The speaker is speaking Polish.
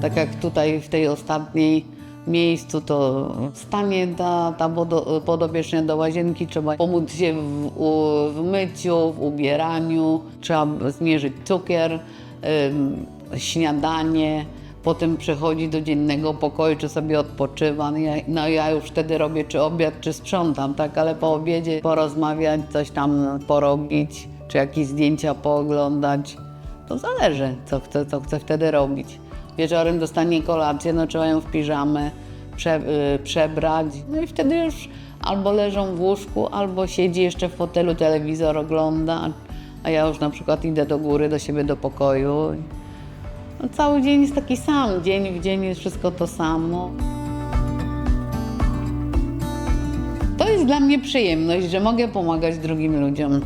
Tak jak tutaj w tej ostatniej miejscu, to stanie ta, ta wodo, podopiecznia do łazienki, trzeba pomóc się w, w myciu, w ubieraniu, trzeba zmierzyć cukier, śniadanie, potem przechodzi do dziennego pokoju, czy sobie odpoczywa. No ja, no ja już wtedy robię czy obiad, czy sprzątam, tak, ale po obiedzie porozmawiać, coś tam porobić, czy jakieś zdjęcia pooglądać. To zależy, co chce, co wtedy robić. Wieczorem dostanie kolację, no trzeba ją w piżamę prze, y, przebrać. No i wtedy już albo leżą w łóżku, albo siedzi jeszcze w fotelu, telewizor ogląda, a ja już na przykład idę do góry, do siebie do pokoju. No, cały dzień jest taki sam, dzień w dzień jest wszystko to samo. To jest dla mnie przyjemność, że mogę pomagać drugim ludziom.